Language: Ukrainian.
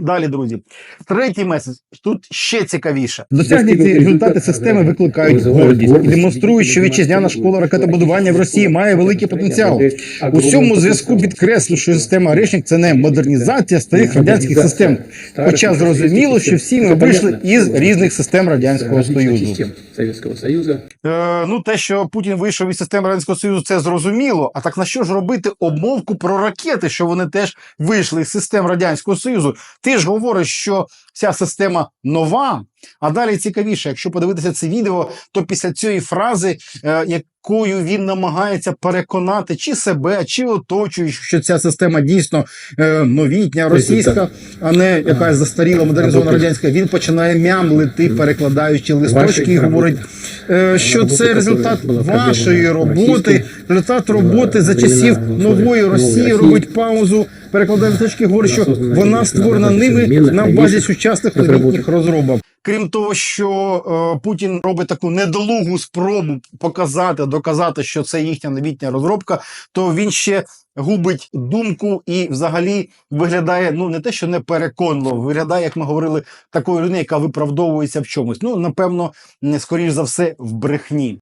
Далі, друзі, третій меседж тут ще цікавіше. Досягнуті результати системи викликають гордість і демонструють, що вітчизняна школа ракетобудування в Росії має великий потенціал. У цьому зв'язку підкреслю, що система Решник це не модернізація старих радянських систем. Хоча зрозуміло, що всі ми вийшли із різних систем радянського союзу. Е, ну, те, що Путін вийшов із системи Радянського Союзу, це зрозуміло. А так на що ж робити обмовку про ракети, що вони теж вийшли із систем Радянського Союзу? Ти ж говориш, що ця система нова. А далі цікавіше, якщо подивитися це відео, то після цієї фрази, е, якою він намагається переконати чи себе, чи оточуючих, що ця система дійсно е, новітня, російська, а не якась застаріла модернізована радянська, він починає мямлити, перекладаючи листочки, і говорить, е, що це результат вашої роботи, результат роботи за часів нової Росії, робить паузу, перекладає листочки, говорить, що вона створена ними на базі сучасних новітніх розробок. Крім того, що е, Путін робить таку недолугу спробу показати, доказати, що це їхня новітня розробка, то він ще губить думку і взагалі виглядає ну не те, що не переконливо, виглядає, як ми говорили, такою людиною, яка виправдовується в чомусь. Ну напевно, не скоріш за все в брехні.